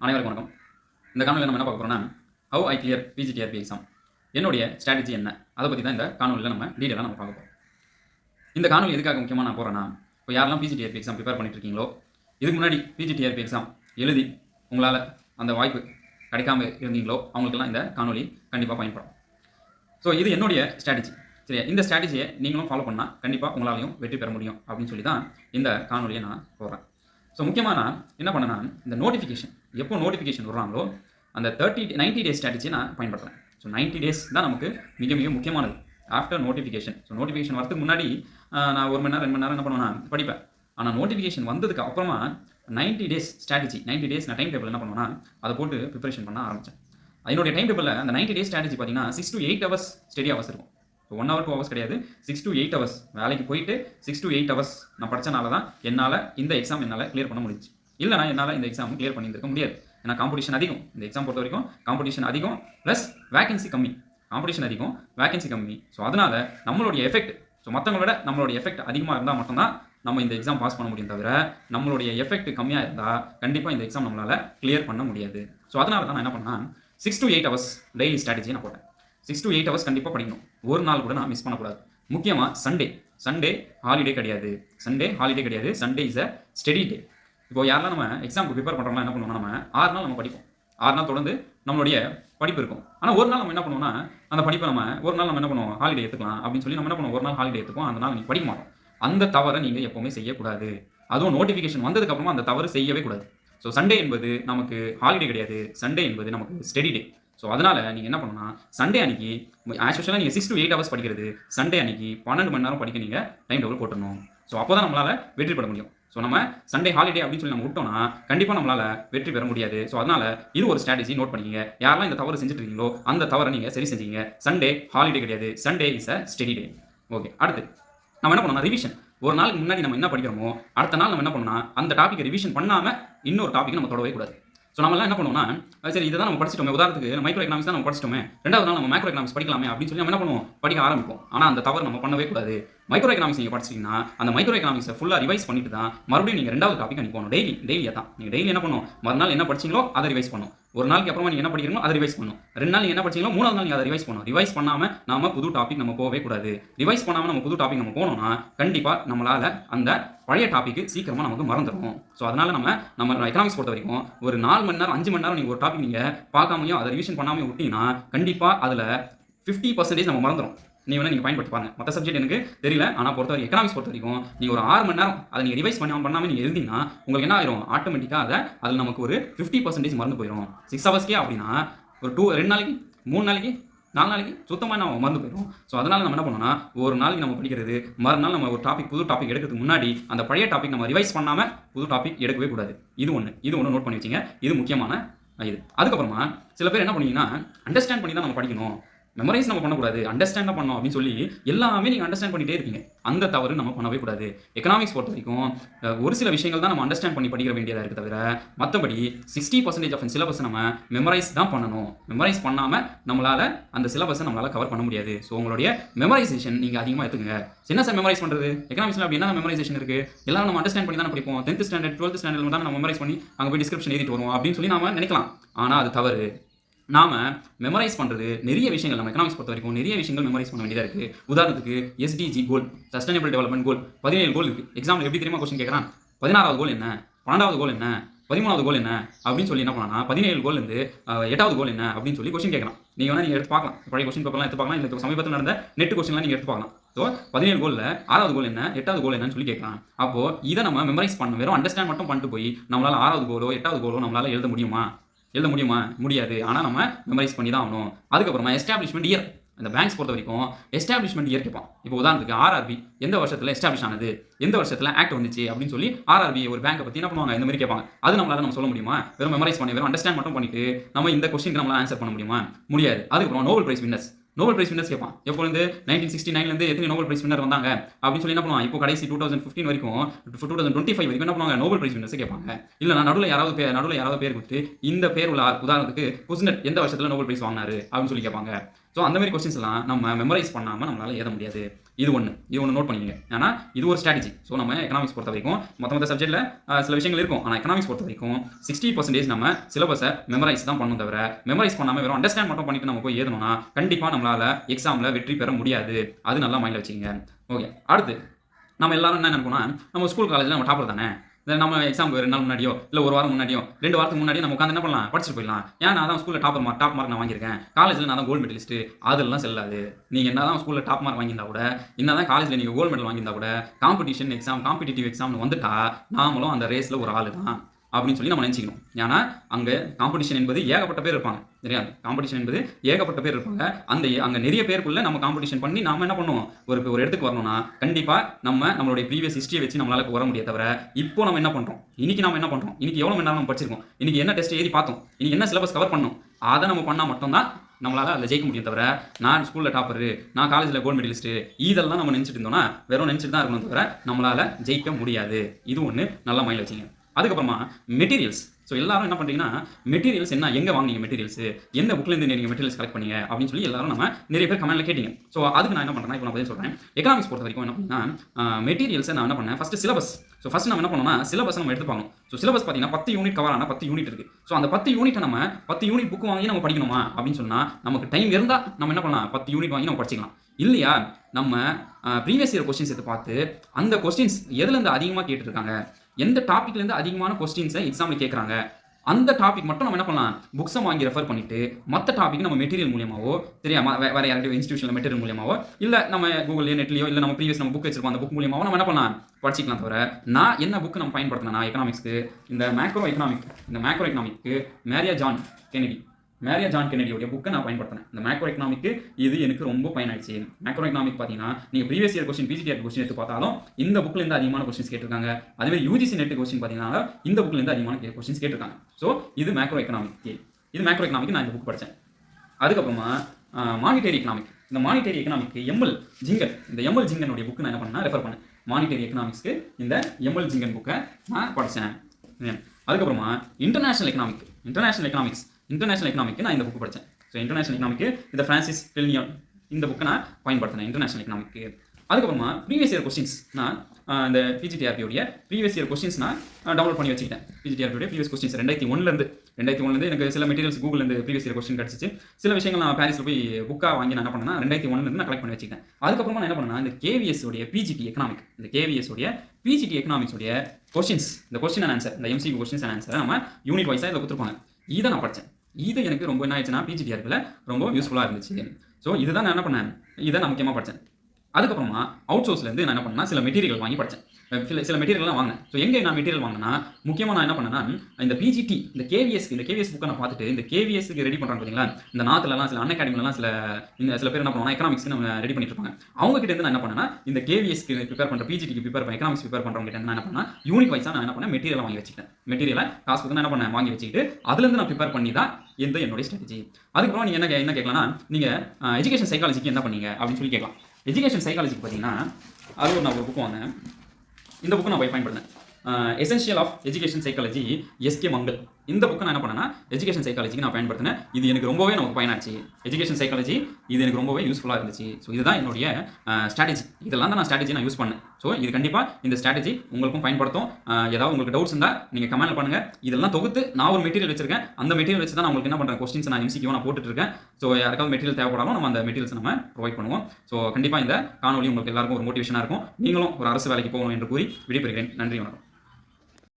அனைவருக்கும் வணக்கம். இந்த காணொலியில் நம்ம என்ன பார்க்க போகிறோம்னா how I clear PGTRB exam என்னுடைய ஸ்ட்ராட்டஜி என்ன? அதை பற்றி தான் இந்த காணொலியில் நம்ம டீட்டெயிலாக நம்ம பார்க்க போகிறோம் இந்த காணொலி எதுக்காக முக்கியமாக நான் போகிறேன்னா இப்போ யாரெல்லாம் பிஜிடிஆர்பி எக்ஸாம் ப்ரிப்பேர் பண்ணிட்டு இருக்கீங்களோ இதுக்கு முன்னாடி பிஜிடிஆர்பி எக்ஸாம் எழுதி உங்களால் அந்த வாய்ப்பு கிடைக்காம இருந்தீங்களோ அவங்களுக்கெல்லாம் இந்த காணொலி கண்டிப்பாக பயன்படும். ஸோ இது என்னுடைய ஸ்ட்ராட்டஜி சரியா? இந்த ஸ்ட்ராட்டஜியை நீங்களும் ஃபாலோ பண்ணால் கண்டிப்பாக உங்களாலையும் வெற்றி பெற முடியும் அப்படின்னு சொல்லி தான் இந்த காணொலியை நான் போடுறேன். ஸோ முக்கியமாக நான் என்ன பண்ணேன்னா இந்த நோட்டிஃபிகேஷன் எப்போ நோட்டிஃபிகேஷன் விடுறாங்களோ அந்த தேர்ட்டி நைன்டி டேஸ் ஸ்ட்ராட்டஜி நான் பயன்படுத்துகிறேன் ஸோ நைன்ட்டி டேஸ் தான் நமக்கு மிக மிக முக்கியமானது. ஆஃப்டர் நோட்டிஃபிகேஷன் ஸோ நோட்டிஃபிகேஷன் வரதுக்கு முன்னாடி நான் ஒரு மணி நேரம் ரெண்டு மணி நேரம் என்ன பண்ணுவேன் படிப்பேன். ஆனால் நோட்டிஃபிகேஷன் வந்ததுக்கு அப்புறமா ninety days strategy ninety days நான் டைம் டேபிள் என்ன பண்ணுவேன்னா அதை போட்டு ப்ரிப்பரேஷன் பண்ண ஆரம்பித்தேன் என்னுடைய டைம் டேபிளில் அந்த நைன்ட்டி டேஸ் ஸ்ட்ராட்டஜி பார்த்தீங்கன்னா six to eight hours study hours இருக்கும். இப்போ ஒன் ஹவர் டூ ஹவர்ஸ் கிடையாது. சிக்ஸ் டு எயிட் ஹவர்ஸ் வேலைக்கு போயிட்டு சிக்ஸ் டு எயிட் ஹவர்ஸ் நான் படிச்சனால தான் என்னால் இந்த எக்ஸாம் என்னால் கிளியர் பண்ண முடிஞ்சுச்சு. இல்லைனா என்னால் இந்த எக்ஸாம் கிளியர் பண்ணியிருக்க முடியாது. ஏன்னா காம்படிஷன் அதிகம். இந்த எக்ஸாம் பொறுத்த வரைக்கும் காம்படிஷன் அதிகம் ப்ளஸ் வேகன்சி கம்மி. காம்படிஷன் அதிகம் வேகன்சி கம்மி. ஸோ அதனால் நம்மளுடைய எஃபெக்ட் ஸோ மற்றவங்களோட நம்மளுடைய எஃபெக்ட் அதிகமாக இருந்தால் மட்டும்தான் நம்ம இந்த எக்ஸாம் பாஸ் பண்ண முடியும் தவிர நம்மளுடைய எஃபெக்ட் கம்மியாக இருந்தால் கண்டிப்பாக இந்த எக்ஸாம் நம்மளால் கிளியர் பண்ண முடியாது. ஸோ அதனால தான் நான் என்ன பண்ணேன்? Six to eight hours daily strategy நான் போட்டேன். சிக்ஸ் டு எயிட் ஹவர்ஸ் கண்டிப்பாக படிக்கணும். ஒரு நாள் கூட நான் மிஸ் பண்ணக்கூடாது. முக்கியமாக சண்டே சண்டே ஹாலிடே கிடையாது. சண்டே ஹாலிடே கிடையாது. Sunday is a study day இப்போ யாரெல்லாம் நம்ம எக்ஸாமுக்கு ப்ரிப்பேர் பண்ணுறோம்னா என்ன பண்ணுவோம்னா நம்ம ஆறு நாள் நம்ம படிப்போம். ஆறு நாள் தொடர்ந்து நம்மளுடைய படிப்பு இருக்கும். ஆனால் ஒரு நாள் நம்ம என்ன பண்ணுவோம்னா அந்த படிப்பை நம்ம ஒரு நாள் நம்ம என்ன பண்ணுவோம் ஹாலிடே எடுத்துக்கலாம் அப்படின்னு சொல்லி நம்ம என்ன பண்ணுவோம்? ஒரு நாள் ஹாலிடே எடுத்துக்கோம் அந்த நாள் நீங்கள் படிக்க மாட்டோம். அந்த தவறை நீங்கள் எப்போவுமே செய்யக்கூடாது. அதுவும் நோட்டிஃபிகேஷன் வந்ததுக்கப்புறமா அந்த தவறு செய்யவே கூடாது. ஸோ சண்டே என்பது நமக்கு ஹாலிடே கிடையாது. சண்டே என்பது நமக்கு ஸ்டடி டே ஸோ அதனால் நீங்கள் என்ன பண்ணணும்னா சண்டே அன்னைக்கு ஆக்சுவலாக நீங்கள் சிக்ஸ் டு எயிட் ஹவர்ஸ் படிக்கிறது. சண்டே அன்னைக்கு பன்னெண்டு மணி நேரம் படிக்க நீங்கள் டைம் டேபிள் போட்டுடணும். ஸோ அப்போ தான் நம்மளால் வெற்றி பெற முடியும். ஸோ நம்ம சண்டே ஹாலிடே அப்படின்னு சொல்லி நம்ம விட்டோம்னா கண்டிப்பாக நம்மளால் வெற்றி பெற முடியாது. ஸோ அதனால் இது ஒரு ஸ்ட்ராட்டஜி நோட் பண்ணிக்கங்க. யாரெல்லாம் இந்த தவறு செஞ்சுட்டு இருக்கீங்களோ அந்த தவறை நீங்கள் சரி செஞ்சீங்க. சண்டே ஹாலிடே கிடையாது. Sunday is a study day okay அடுத்து. நம்ம என்ன பண்ணோம்னா ரிவிஷன் ஒரு நாளுக்கு முன்னாடி நம்ம என்ன படிக்கிறோமோ அடுத்த நாள் நம்ம என்ன பண்ணோம்னா அந்த டாப்பிக்கை ரிவிஷன் பண்ணாமல் இன்னொரு டாபிக் நம்ம தொடவே கூடாது. ஸோ நம்மளாம் என்ன பண்ணுவோம்னா சரி இதை தான் நம்ம படிச்சிட்டோமே. உதாரணத்துக்கு மைக்ரோ எக்கனாமிக்ஸ் தான் நம்ம படிச்சிட்டோமே. ரெண்டாவது நாள் நம்ம மேக்ரோ எக்கனாமிக்ஸ் படிக்கலாமே அப்படின்னு சொல்லி நம்ம என்ன பண்ணுவோம்? படிக்க ஆரம்பிப்போம். ஆனால் அந்த தவறு நம்ம பண்ணவே கூடாது. மைக்ரோ எக்கனாமிக்ஸ் நீங்கள் படிச்சிங்கன்னா அந்த மைக்ரோ எக்கனாமிக்ஸை ஃபுல்லாக ரிவைஸ் பண்ணிட்டு தான் மறுபடியும் நீங்கள் ரெண்டாவது டாபிக் நீ போகணும். டெய்லி டெய்லியாக தான் நீங்கள் டெய்லி என்ன பண்ணுவோம் மறுநாள் என்ன படிச்சீங்களோ அதை ரிவைஸ் பண்ணும். ஒரு நாளைக்கு அப்புறமா நீங்கள் என்ன படிக்கிறீங்களோ அதை ரிவைஸ் பண்ணும். ரெண்டு நாள் என்ன படிச்சீங்களோ மூணாவது நாள் நீங்கள் அதை ரிவைஸ் பண்ணணும் ரிவைஸ் பண்ணாமல் நாம புது டாபிக் நம்ம போகவே கூடாது. ரிவைஸ் பண்ணாமல் நம்ம புது டாபிக் நம்ம போனோம்னா கண்டிப்பாக நம்மளால் அந்த பழைய டாபிக் சீக்கிரமாக நமக்கு மறந்துடும் ஸோ அதனால் நம்ம நம்ம எக்கனாமிக்ஸ் பொறுத்த வரைக்கும் ஒரு நாலு மணி நேரம் அஞ்சு மணி நேரம் நீங்கள் ஒரு டாபிக் நீங்கள் பார்க்காமையும் அதை ரிவிஷன் பண்ணாமையும் விட்டீங்கன்னா கண்டிப்பாக அதில் ஃபிஃப்டி பர்சன்டேஜ் நம்ம மறந்துடும் நீ வந்து நீங்கள் பயன்படுத்தி பாருங்க. மற்ற சப்ஜெக்ட் எனக்கு தெரியல. ஆனால் பொறுத்த வரைக்கும் எக்கனாமிக்ஸ் பொறுத்த வரைக்கும் நீங்கள் ஒரு ஆறு மணி நேரம் அதை நீங்கள் ரிவைஸ் பண்ணாமல் பண்ணாமல் நீங்கள் எழுதிங்கன்னா உங்களுக்கு என்ன ஆயிரும்? ஆட்டோமேட்டிக்காக அதை அதில் நமக்கு ஒரு ஃபிஃப்டி பர்சன்டேஜ் மறந்து போயிடும் சிக்ஸ் ஹவர்ஸ்க்கே அப்படின்னா ஒரு டூ ரெண்டு நாளைக்கு மூணு நாளைக்கு நாலு நாளைக்கு சுத்தமாக நம்ம மறந்து போயிடும் ஸோ அதனால் நம்ம என்ன பண்ணோம்னா ஒரு நாளைக்கு நம்ம படிக்கிறது மறுநாள் நம்ம ஒரு டாபிக் புது டாபிக் எடுக்கிறதுக்கு முன்னாடி அந்த பழைய டாபிக் நம்ம ரிவைஸ் பண்ணாமல் புது டாபிக் எடுக்கவே கூடாது. இது ஒன்று இது ஒன்று நோட் பண்ணி வச்சிங்க. இது முக்கியமான இது. அதுக்கப்புறமா சில பேர் என்ன பண்ணீங்கன்னா அண்டர்ஸ்டாண்ட் பண்ணி தான் நம்ம படிக்கணும். மெமரைஸ் நம்ம பண்ணக்கூடாது அண்டர்ஸ்டாண்ட் பண்ணோம் அப்படின்னு சொல்லி எல்லாமே நீங்கள் அண்டர்ஸ்டாண்ட் பண்ணிகிட்டே இருப்பீங்க. அந்த தவறு நம்ம பண்ணவே கூடாது. எக்கனாமிக்ஸ் பொறுத்த வரைக்கும் ஒரு சில விஷயங்கள் தான் நம்ம அண்டர்ஸ்டாண்ட் பண்ணி படிக்கிற வேண்டியதாக இருக்குது தவிர மற்றபடி சிக்ஸ்டி பர்சன்டேஜ் ஆஃப் சிலபஸ் நம்ம மெமரைஸ் தான் பண்ணணும். மெமரைஸ் பண்ணாமல் நம்மளால் அந்த சிலபஸை நம்மளால் கவர் பண்ண முடியாது. ஸோ உங்களுடைய மெமரைசேஷன் நீங்கள் அதிகமாக எடுத்துக்கங்க. என்ன சார் மெமரைஸ் பண்ணுறது எக்கனாமிக்ஸில் அப்படி என்ன மெமரைசேஷன் இருக்குது எல்லாரும் நம்ம அண்டர்ஸ்டாண்ட் பண்ணி தானே படிப்போம். டென்த் ஸ்டாண்டர்ட் டுவெல்த் ஸ்டாண்டர்ட் தான் நம்ம மெமரைஸ் பண்ணி அங்கே போய் டிஸ்கிரிப்ஷன் எழுதிட்டு வருவோம் அப்படின்னு சொல்லி நம்ம நினைக்கலாம். ஆனால் அது தவறு. நாம மெமரைஸ் பண்ணுறது நிறைய விஷயங்கள். நம்ம எக்கனாமிக்ஸ் பொறுத்த வரைக்கும் நிறைய விஷயங்கள் மெமரைஸ் பண்ண வேண்டியதாக இருக்குது உதாரணத்துக்கு SDG goal sustainable development goal பதினேழு கோல் இருக்குது எக்ஸாம்பிள் எப்படி தெரியுமா கொஸ்டின் கேட்குறான் பதினாறாவது கோல் என்ன? பன்னெண்டாவது கோல் என்ன? பதிமூணாவது கோல் என்ன? அப்படின்னு சொல்லி என்ன பண்ணலாம் பதினேழு கோல் இருந்து எட்டாவது கோல் என்ன? அப்படின்னு சொல்லி கொஸ்டின் கேட்கலாம் நீங்கள் வேணால் நீங்கள் எடுத்து பார்க்கலாம். பழைய கொஸ்டின் பேப்பர்லாம் எடுத்து பார்க்கலாம். இல்லை சமீபத்தில் நடந்த நெட் கொஸ்டின்லாம் நீங்கள் எடுத்து பார்க்கலாம். ஸோ பதினேழு கோலில் ஆறாவது கோல் என்ன? எட்டாவது கோல் என்னன்னு சொல்லி கேட்கலாம் அப்போது இதை நம்ம மெமரைஸ் பண்ண வெறும் அண்டர்ஸ்டாண்ட் மட்டும் பண்ணிட்டு போய் நம்மளால் ஆறாவது கோலோ எட்டாவது கோலோ நம்மளால் எழுத முடியுமா? எழுத முடியுமா? முடியாது. ஆனால் நம்ம மெமரைஸ் பண்ணி தான் ஆகணும். அதுக்கப்புறமா எஸ்டாப்ளிஷ்மெண்ட் இயர் அந்த பேங்க்ஸ் பொறுத்த வரைக்கும் எஸ்டாப்ளிஷ்மெண்ட் இயர் கேட்பான் இப்போ உதாரணத்துக்கு ஆர்ஆர்பி எந்த வருஷத்தில் எஸ்டாப்ளிஷ் ஆனது? எந்த வருஷத்தில் ஆக்ட் வந்துச்சு? அப்படின்னு சொல்லி ஆர்ஆர்பி ஒரு பேங்கை பற்றி என்ன பண்ணுவாங்க? இந்த மாதிரி கேட்பாங்க அது நம்மளால நம்ம சொல்ல முடியுமா? வெறும் மெமரைஸ் பண்ணி வெறும் அண்டர்ஸ்டாண்ட் மட்டும் பண்ணிட்டு நம்ம இந்த கொஸ்டின் நம்மளால ஆன்சர் பண்ண முடியுமா? முடியாது. அதுக்கப்புறம் Nobel prize winners Nobel prize winners கேட்பான் எப்போ வந்து நைன்டீன் சிக்ஸ்டி நைன்லேருந்து எத்தனை நோபல் பிரைஸ் வின்னர் வந்தாங்க? அப்படின்னு சொல்லி என்ன பண்ணுவாங்க இப்போ கடைசி டூ தௌசண்ட் ஃபிஃப்டின் வரைக்கும் டூ தௌசண்ட் டுவெண்ட்டி ஃபைவ் வரைக்கும் என்ன பண்ணுவாங்க? நோபல் பிரைஸ் வின்னர்ஸ் கேட்பாங்க. இல்லைனா நடுவில் யாராவது பேர் நடுவில் யாராவது பேர் கொடுத்து இந்த பேர் உள்ள உதாரணத்துக்கு குஸ்னட் எந்த வருஷத்தில் நோபல் பிரைஸ் வாங்கினாரு? அப்படின்னு சொல்லி கேட்பாங்க. ஸோ அந்த மாதிரி கொஸ்டின்ஸ் எல்லாம் நம்ம மெமரைஸ் பண்ணாமல் நம்மளால் எழுத முடியாது. இது ஒன்று இது ஒன்று நோட் பண்ணிக்கங்க. ஏன்னா இது ஒரு ஸ்ட்ராட்டஜி ஸோ நம்ம எக்கனாமிக்ஸ் பொறுத்த வரைக்கும் மற்ற மற்ற சப்ஜெக்ட்டில் சில விஷயங்கள் இருக்கும். ஆனால் எக்கனாமிக்ஸ் பொறுத்த வரைக்கும் சிக்ஸ்டி பர்சன்டேஜ் நம்ம சிலபஸை மெமரைஸ் தான் பண்ணணும் தவிர மெமரைஸ் பண்ணாமல் வெறும் அண்டர்ஸ்டாண்ட் மட்டும் பண்ணிட்டு நம்ம போய் ஏதணும்னா கண்டிப்பாக நம்மளால் எக்ஸாமில் வெற்றி பெற முடியாது. அது நல்லா மைண்டில் வச்சுக்கோங்க. ஓகே அடுத்து நம்ம எல்லாரும் என்ன நினைப்போம்னா நம்ம ஸ்கூல் காலேஜில் நம்ம டாப்பர் தானே? இந்த நம்ம எக்ஸாமுக்கு ரெண்டு நாள் முன்னாடியோ இல்லை ஒரு வாரம் முன்னாடியோ ரெண்டு வாரத்துக்கு முன்னாடியோ நம்ம உட்காந்து என்ன பண்ணலாம்? படிச்சுட்டு போயிடலாம். ஏன் நான் தான் ஸ்கூலில் டாப்பர் மார்க் டாப் மார்க் நான் வாங்கியிருக்கேன். காலேஜில் நான் தான் கோல்டு மெடலிஸ்ட்டு அதெல்லாம் செல்லாது. நீங்கள் என்ன தான் ஸ்கூலில் டாப் மார்க் வாங்கியிருந்தா கூட என்ன தான் காலேஜில் நீங்கள் கோல்டு மெடல் வாங்கியிருந்தா கூட காம்படிஷன் எக்ஸாம் காம்படிட்டிவ் எக்ஸாம்னு வந்துட்டா நாமளும் அந்த ரேஸில் ஒரு ஆளு தான் அப்படின்னு சொல்லி நம்ம நினச்சிக்கணும். ஏன்னா அங்கே காம்படிஷன் என்பது ஏகப்பட்ட பேர் இருப்பாங்க. சரியா? காம்படிஷன் என்பது ஏகப்பட்ட பேர் இருப்பாங்க. அந்த அங்கே நிறைய பேருக்குள்ளே நம்ம காம்படிஷன் பண்ணி நம்ம என்ன பண்ணுவோம்? ஒரு ஒரு இடத்துக்கு வரணும்னா கண்டிப்பாக நம்ம நம்மளுடைய ப்ரீவியஸ் ஹிஸ்ட்ரியை வச்சு நம்மளால வர முடியாது தவிர இப்போ நம்ம என்ன பண்ணுறோம் இன்னைக்கு நம்ம என்ன பண்ணுறோம் இன்னைக்கு எவ்வளோ மணி நேரம் நம்ம படிச்சிருக்கோம்? இன்றைக்கி என்ன டெஸ்ட் எழுதி பார்த்தோம்? இன்றைக்கி என்ன சிலபஸ் கவர் பண்ணோம்? அதை நம்ம பண்ணால் மட்டும்தான் நம்மளால் அதில் ஜெயிக்க முடியும் தவிர நான் ஸ்கூலில் டாப்பரு நான் காலேஜில் கோல்டு மெடலிஸ்ட்டு இதெல்லாம் நம்ம நினச்சிட்டு இருந்தோம்னா வெறும் நினச்சிட்டு தான் இருக்கணும் தவிர நம்மளால் ஜெயிக்க முடியாது. இது ஒன்று நல்லா மைண்டில் வச்சுங்க அதுக்கப்புறமா மெட்டீரியல்ஸ் ஸோ எல்லாரும் என்ன பண்ணுறீங்கன்னா மெட்டீரியல்ஸ் என்ன எங்கே வாங்கினீங்க மெட்டீரியல்ஸ் எந்த புக்லேருந்து நீங்கள் மெட்டீரியல்ஸ் கலெக்ட் பண்ணீங்க? அப்படின்னு சொல்லி எல்லாரும் நம்ம நிறைய பேர் கமெண்ட்ல கேட்டீங்க. ஸோ அதுக்கு நான் என்ன பண்ணுறேன் இப்போ நான் பதில் சொல்கிறேன் எக்கனாமிக்ஸ் பொறுத்த வரைக்கும் என்ன பண்ணீங்கன்னா மெட்டீரியல்ஸை நான் என்ன பண்ணேன் ஃபஸ்ட்டு சிலபஸ் ஸோ ஃபஸ்ட் நம்ம என்ன பண்ணோம்னா சிலபஸ் நம்ம எடுத்து பார்க்கணும். ஸோ சிலபஸ் பார்த்தீங்கன்னா பத்து யூனிட் கவர் ஆனால் பத்து யூனிட் இருக்குது ஸோ அந்த பத்து யூனிட்டை நம்ம பத்து யூனிட் புக் வாங்கி நம்ம படிக்கணுமா அப்படின்னு சொன்னால் நமக்கு டைம் இருந்தால் நம்ம என்ன பண்ணலாம் பத்து யூனிட் வாங்கி நம்ம படிச்சிக்கலாம். இல்லையா? நம்ம ப்ரீவியஸ் இயர் கொஸ்டின்ஸ் எடுத்து பார்த்து அந்த கொஸ்டின்ஸ் எதுலேருந்து அதிகமாக கேட்டுருக்காங்க? எந்த டாப்பிக்லேருந்து அதிகமான கொஸ்டின்ஸை எக்ஸாமில் கேட்குறாங்க அந்த டாபிக் மட்டும் நம்ம என்ன பண்ணலாம்? புக்ஸை வாங்கி ரெஃபர் பண்ணிட்டு மற்ற டாபிக் நம்ம மெட்டீரியல் மூலியமாவோ தெரியாம வேறு வேற இன்ஸ்டியூஷனில் மெட்டீரியல் மூலியமாவோ இல்லை நம்ம கூகுள்லேயோ நெட்லையோ இல்லை நம்ம ப்ரீவியஸ் நம்ம புக் வச்சிருப்போம் அந்த புக் மூலியமாவோ நம்ம என்ன பண்ணலாம்? படிச்சிக்கலாம் தவிர நான் என்ன புக் நம்ம பயன்படுத்தினா எக்கனாமிக்ஸ்க்கு இந்த மேக்ரோ எக்கனாமிக் இந்த மேக்ரோ எக்கனாமிக்கு Maria John Kennedy Maria John கெனடியோடைய புக்கை நான் பயன்படுத்தினேன். இந்த மேக்ரோ எக்கனாமிக்கு இது எனக்கு ரொம்ப பயனாயிடுச்சு மேக்ரோ எக்கனாமிக் பார்த்தீங்கன்னா நீங்கள் previous year question PGT question எடுத்து பார்த்தாலும் இந்த புக்கில் இருந்து அதிகமான கொஸ்டின்ஸ் கேட்டிருக்காங்க. அதே யூஜிசி நெட் கொஸ்டின் பார்த்தீங்கன்னா இந்த புக்கில் இருந்து அதிகமான கொஸ்டின்ஸ் கேட்டிருக்காங்க. ஸோ இது மேக்ரோ எக்கனாமிக் இது மேக்ரோ எக்கனாமிக் நான் இந்த புக் படித்தேன் அதுக்கப்புறமா மானிட்டரி எக்கனாமிக் இந்த மானிட்டரி எக்கனாமிக்கு எம்எல் ஜிங்கன் இந்த எம்எல் ஜிங்கனுடைய புக்கு நான் என்ன பண்ணேன் ரெஃபர் பண்ணேன். மானிட்டரி எக்கனாமிக்ஸ்க்கு இந்த எம்எல் ஜிங்கன் புக்கை நான் படித்தேன் அதுக்கப்புறமா international economic international economics international economic நான் இந்த புக்கு படித்தேன் ஸோ இன்டர்நேஷனல் எக்கனாமிக்கு இந்த ஃப்ரான்சிஸ் டெல்னியான் இந்த புக்கை நான் பயன்படுத்தினேன் இன்டர்நேஷனல் எக்கனாமிக்கு அதுக்கப்புறமா ப்ரீவியஸ் இயர் கொஸ்டின்ஸ் நான் இந்த பிஜிடிஆர்பியோடைய ப்ரீவியஸ் இயர் கொஸ்டின்ஸ் நான் டவுன்லோட் பண்ணி வச்சுக்கிட்டேன். பிஜிடிஆர்பியோடைய ப்ரீவியஸ் கொஸ்டின்ஸ் ரெண்டாயிரத்தி ஒன்றுலேருந்து ரெண்டாயிரத்தி ஒன்றுலேருந்து எனக்கு சில மெட்டீரியல்ஸ் கூகுள்லேருந்து ப்ரீவியஸ் இயர் கொஸ்டின் கிடச்சிச்சு. சில விஷயங்கள் நான் பாரிஸில் போய் புக்காக வாங்கி நான் என்ன பண்ணேன் ரெண்டாயிரத்தி ஒன்றுலேருந்து நான் கலெக்ட் பண்ணி வச்சுக்கிட்டேன். அதுக்கப்புறமா நான் என்ன பண்ணேன்னா இந்த கேவிஎஸ் உடைய பிஜிடி எக்கனாமிக் இந்த கேவிஎஸ் உடைய பிஜிடி எக்கனாமிக்ஸ் உடைய கொஸ்டின்ஸ் இந்த கொஸ்டின் ஆன்சர் இந்த எம்சிக்கு கொஸ்டின்ஸ் ஆன்சர் நம்ம யூனிட் வைஸாக இதில் கொடுத்துருப்பாங்க. இதை நான் படித்தேன் இது எனக்கு ரொம்ப என்ன ஆயிடுச்சுன்னா பிஜிடிஆர்பில் ரொம்ப யூஸ்ஃபுல்லாக இருந்துச்சு. ஸோ இதுதான் நான் என்ன பண்ணேன்? இதை நான் முக்கியமாக படித்தேன் அதுக்கப்புறமா அவுட் சோர்ஸ்லேருந்து நான் என்ன பண்ணேன்னா சில மெட்டீரியல் வாங்கி படித்தேன் சில சில மெட்டீரியல்லாம் வாங்கினேன். ஸோ எங்கே நான் மெட்டீரியல் வாங்கினா முக்கியமாக நான் என்ன பண்ணேன்னா இந்த பிஜிடி இந்த கேவிஎஸ் இந்த கேவிஎஸ் புக்கை நான் பார்த்துட்டு இந்த கேவிஎஸ்க்கு ரெடி பண்ணுறாங்க பார்த்தீங்களா இந்த நாத்துலலாம் சில அன்அகாடமிலலாம் சில இந்த சில பேர் என்ன பண்ணுவாங்க எக்கனாமிக்ஸ் நம்ம ரெடி பண்ணிட்டு இருப்பாங்க. அவங்க கிட்ட இருந்து நான் என்ன பண்ணேன்னா இந்த கேவிஎஸ்க்கு ப்ரிப்பேர் பண்ணுற பிஜிடிக்கு ப்ரிப்பேர் பண்ண எக்கனாமிக்ஸ் ப்ரிப்பேர் பண்ணுறவங்க கிட்ட நான் என்ன பண்ணேன் யூனிட் வைஸாக நான் என்ன பண்ணேன் மெட்டீரியல் வாங்கி வச்சுக்கிட்டேன். மெட்டீரியலை காசு கொடுத்து என்ன பண்ணேன் வாங்கி வச்சுக்கிட்டு அதுலேருந்து நான் ப்ரிப்பேர் பண்ணி தான் இந்த என்னுடைய ஸ்ட்ராட்டஜி அதுக்கப்புறம் நீங்கள் என்ன கே- என்ன கேட்கலாம்னா நீங்கள் எஜுகேஷன் சைக்காலஜிக்கு என்ன பண்ணீங்க அப்படின்னு சொல்லி கேட்கலாம். எஜுகேஷன் சைக்காலஜிக்கு பார்த்தீங்கன்னா அது ஒரு நான் ஒரு புக் வாங்கினேன். இந்த புக்கு நான் போய் பயன்படுத்தேன் essential of education psychology SK Mangal இந்த புக்கை நான் என்ன பண்ணேன்னா எஜுகேஷன் சைக்காலஜிக்கு நான் பயன்படுத்தினேன். இது எனக்கு ரொம்பவே நமக்கு பயனாச்சு. எஜுகேஷன் சைக்காலஜி இது எனக்கு ரொம்பவே யூஸ்ஃபுல்லாக இருந்துச்சு. ஸோ இதுதான் என்னுடைய ஸ்ட்ராட்டஜி இதெல்லாம் தான் நான் ஸ்ட்ராட்டஜி நான் யூஸ் பண்ணேன். ஸோ இது கண்டிப்பாக இந்த ஸ்ட்ராட்டஜி உங்களுக்கும் பயன்படுத்தும். ஏதாவது உங்களுக்கு டவுட்ஸ் இருந்தால் நீங்கள் கமெண்ட் பண்ணுங்கள் இதெல்லாம் தொகுத்து நான் ஒரு மெட்டீரியல் வச்சிருக்கேன். அந்த மெட்டீரியல் வச்சு தான் நான் உங்களுக்கு என்ன பண்ணுறேன் கொஸ்டின்ஸ் நான் எம்சிக்கு நான் போட்டுட்டு இருக்கேன் ஸோ யாருக்காவது மெட்டீரியல் தேவைப்படாமல் நம்ம அந்த மெட்டீரியல்ஸ் நம்ம ப்ரொவைட் பண்ணுவோம். ஸோ கண்டிப்பாக இந்த காணொலி உங்களுக்கு எல்லாருக்கும் ஒரு மோட்டிவேஷனாக இருக்கும். நீங்களும் ஒரு அரசு வேலைக்கு போகணும் என்று கூறி விடைபெறுகிறேன். நன்றி வணக்கம்.